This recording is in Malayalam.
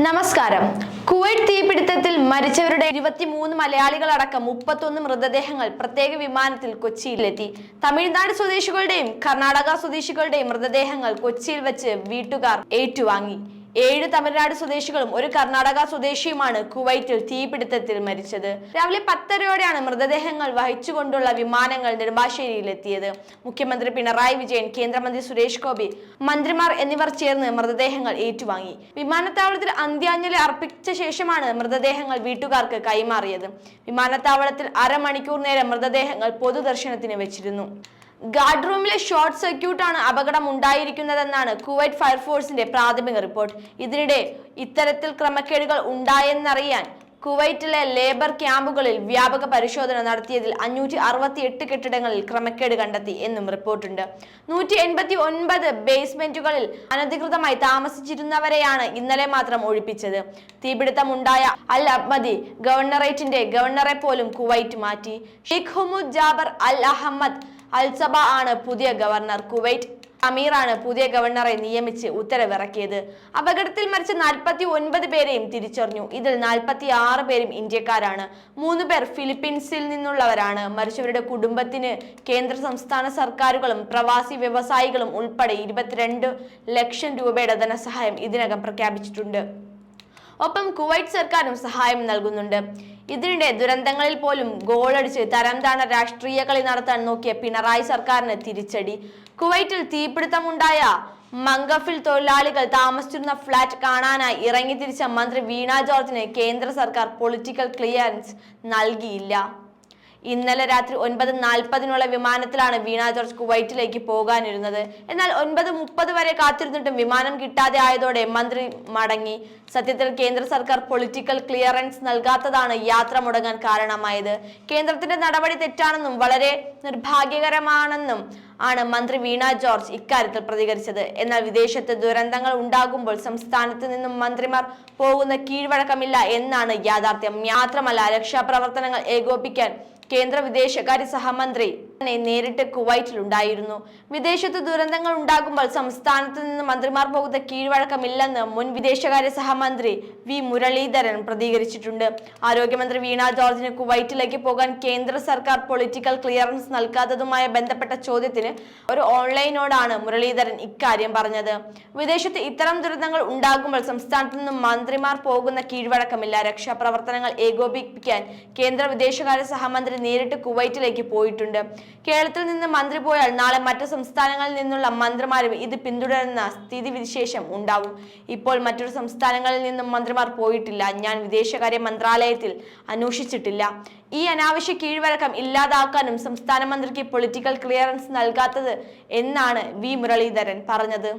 നമസ്കാരം. കുവൈറ്റ് തീപിടുത്തത്തിൽ മരിച്ചവരുടെ ഇരുപത്തിമൂന്ന് മലയാളികളടക്കം മുപ്പത്തൊന്ന് മൃതദേഹങ്ങൾ പ്രത്യേക വിമാനത്തിൽ കൊച്ചിയിലെത്തി. തമിഴ്നാട് സ്വദേശികളുടെയും കർണാടക സ്വദേശികളുടെയും മൃതദേഹങ്ങൾ കൊച്ചിയിൽ വെച്ച് വീട്ടുകാർ ഏറ്റുവാങ്ങി. ഏഴ് തമിഴ്നാട് സ്വദേശികളും ഒരു കർണാടക സ്വദേശിയുമാണ് കുവൈറ്റിൽ തീപിടുത്തത്തിൽ മരിച്ചത്. രാവിലെ പത്തരയോടെയാണ് മൃതദേഹങ്ങൾ വഹിച്ചുകൊണ്ടുള്ള വിമാനങ്ങൾ നെടുമ്പാശ്ശേരിയിലെത്തിയത്. മുഖ്യമന്ത്രി പിണറായി വിജയൻ കേന്ദ്രമന്ത്രി സുരേഷ് ഗോപി മന്ത്രിമാർ എന്നിവർ ചേർന്ന് മൃതദേഹങ്ങൾ ഏറ്റുവാങ്ങി. വിമാനത്താവളത്തിൽ അന്ത്യാഞ്ജലി അർപ്പിച്ച ശേഷമാണ് മൃതദേഹങ്ങൾ വീട്ടുകാർക്ക് കൈമാറിയത്. വിമാനത്താവളത്തിൽ അരമണിക്കൂർ നേരം മൃതദേഹങ്ങൾ പൊതുദർശനത്തിന് വെച്ചിരുന്നു. ഗാർഡ് റൂമിലെ ഷോർട്ട് സർക്യൂട്ടാണ് അപകടം ഉണ്ടായിരിക്കുന്നതെന്നാണ് കുവൈറ്റ് ഫയർഫോഴ്സിന്റെ പ്രാഥമിക റിപ്പോർട്ട്. ഇതിനിടെ ഇത്തരത്തിൽ ക്രമക്കേടുകൾ ഉണ്ടായെന്നറിയാൻ കുവൈറ്റിലെ ലേബർ ക്യാമ്പുകളിൽ വ്യാപക പരിശോധന നടത്തിയതിൽ അഞ്ഞൂറ്റി അറുപത്തി എട്ട് കെട്ടിടങ്ങളിൽ ക്രമക്കേട് കണ്ടെത്തി എന്നും റിപ്പോർട്ടുണ്ട്. നൂറ്റി എൺപത്തി ഒൻപത് ബേസ്മെന്റുകളിൽ അനധികൃതമായി താമസിച്ചിരുന്നവരെയാണ് ഇന്നലെ മാത്രം ഒഴിപ്പിച്ചത്. തീപിടുത്തമുണ്ടായ അൽ അഹ്മദി ഗവർണറേറ്റിന്റെ ഗവർണറെ പോലും കുവൈറ്റ് മാറ്റി. Sheikh Humoud Jaber Al Ahmad Al Sabah ആണ് പുതിയ ഗവർണർ കുവൈറ്റ്. അമീറാണ് പുതിയ ഗവർണറെ നിയമിച്ച് ഉത്തരവിറക്കിയത്. അപകടത്തിൽ മരിച്ച നാൽപ്പത്തി ഒൻപത് പേരെയും തിരിച്ചറിഞ്ഞു. ഇതിൽ നാൽപ്പത്തി ആറ് പേരും ഇന്ത്യക്കാരാണ്. മൂന്ന് പേർ ഫിലിപ്പീൻസിൽ നിന്നുള്ളവരാണ്. മരിച്ചവരുടെ കുടുംബത്തിന് കേന്ദ്ര സംസ്ഥാന സർക്കാരുകളും പ്രവാസി വ്യവസായികളും ഉൾപ്പെടെ ഇരുപത്തിരണ്ട് ലക്ഷം രൂപയുടെ ധനസഹായം ഇതിനകം പ്രഖ്യാപിച്ചിട്ടുണ്ട്. ഒപ്പം കുവൈറ്റ് സർക്കാരും സഹായം നൽകുന്നുണ്ട്. ഇതിനിടെ ദുരന്തങ്ങളിൽ പോലും ഗോളടിച്ച് തരംതാണ രാഷ്ട്രീയ കളി നടത്താൻ നോക്കിയ പിണറായി സർക്കാരിന് തിരിച്ചടി. കുവൈറ്റിൽ തീപിടുത്തമുണ്ടായ മംഗഫിൽ തൊഴിലാളികൾ താമസിച്ചിരുന്ന ഫ്ളാറ്റ് കാണാനായി ഇറങ്ങി തിരിച്ച മന്ത്രി വീണ ജോർജിന് കേന്ദ്ര സർക്കാർ പൊളിറ്റിക്കൽ ക്ലിയറൻസ് നൽകിയില്ല. ഇന്നലെ രാത്രി ഒൻപത് നാൽപ്പതിനുള്ള വിമാനത്തിലാണ് വീണ ജോർജ് കുവൈറ്റിലേക്ക് പോകാനിരുന്നത്. എന്നാൽ ഒൻപത് മുപ്പത് വരെ കാത്തിരുന്നിട്ടും വിമാനം കിട്ടാതെ ആയതോടെ മന്ത്രി മടങ്ങി. സത്യത്തിൽ കേന്ദ്ര സർക്കാർ പൊളിറ്റിക്കൽ ക്ലിയറൻസ് നൽകാത്തതാണ് യാത്ര മുടങ്ങാൻ കാരണമായത്. കേന്ദ്രത്തിന്റെ നടപടി തെറ്റാണെന്നും വളരെ നിർഭാഗ്യകരമാണെന്നും ആണ് മന്ത്രി വീണ ജോർജ് ഇക്കാര്യത്തിൽ പ്രതികരിച്ചത്. എന്നാൽ വിദേശത്ത് ദുരന്തങ്ങൾ ഉണ്ടാകുമ്പോൾ സംസ്ഥാനത്ത് നിന്നും മന്ത്രിമാർ പോകുന്ന കീഴ്വഴക്കമില്ല എന്നാണ് യാഥാർത്ഥ്യം. മാത്രമല്ല രക്ഷാപ്രവർത്തനങ്ങൾ ഏകോപിക്കാൻ കേന്ദ്ര വിദേശകാര്യ സഹമന്ത്രി തന്നെ നേരിട്ട് കുവൈറ്റിലുണ്ടായിരുന്നു വിദേശത്ത് ദുരന്തങ്ങൾ ഉണ്ടാകുമ്പോൾ സംസ്ഥാനത്ത് നിന്ന് മന്ത്രിമാർ പോകുന്ന കീഴ്വഴക്കമില്ലെന്ന് മുൻ വിദേശകാര്യ സഹമന്ത്രി വി മുരളീധരൻ പ്രതികരിച്ചിട്ടുണ്ട്. ആരോഗ്യമന്ത്രി വീണ ജോർജിന് കുവൈറ്റിലേക്ക് പോകാൻ കേന്ദ്ര സർക്കാർ പൊളിറ്റിക്കൽ ക്ലിയറൻസ് നൽകാത്തതുമായി ബന്ധപ്പെട്ട ചോദ്യത്തിന് ഒരു ഓൺലൈനോടാണ് മുരളീധരൻ ഇക്കാര്യം പറഞ്ഞത്. വിദേശത്ത് ഇത്തരം ദുരന്തങ്ങൾ ഉണ്ടാകുമ്പോൾ സംസ്ഥാനത്ത് നിന്നും മന്ത്രിമാർ പോകുന്ന കീഴ്വഴക്കമില്ല. രക്ഷാപ്രവർത്തനങ്ങൾ ഏകോപിപ്പിക്കാൻ കേന്ദ്ര വിദേശകാര്യ സഹമന്ത്രി നേരിട്ട് കുവൈറ്റിലേക്ക് പോയിട്ടുണ്ട്. കേരളത്തിൽ നിന്ന് മന്ത്രി പോയാൽ നാളെ മറ്റു സംസ്ഥാനങ്ങളിൽ നിന്നുള്ള മന്ത്രിമാരും ഇത് പിന്തുടരുന്ന സ്ഥിതിവിശേഷം ഉണ്ടാവും. ഇപ്പോൾ മറ്റൊരു സംസ്ഥാനങ്ങളിൽ നിന്നും മന്ത്രിമാർ പോയിട്ടില്ല. ഞാൻ വിദേശകാര്യ മന്ത്രാലയത്തിൽ അന്വേഷിച്ചിട്ടില്ല. ഈ അനാവശ്യ കീഴ്വഴക്കം ഇല്ലാതാക്കാനും സംസ്ഥാന മന്ത്രിക്ക് പൊളിറ്റിക്കൽ ക്ലിയറൻസ് നൽകാത്തത് എന്നാണ് വി മുരളീധരൻ പറഞ്ഞത്.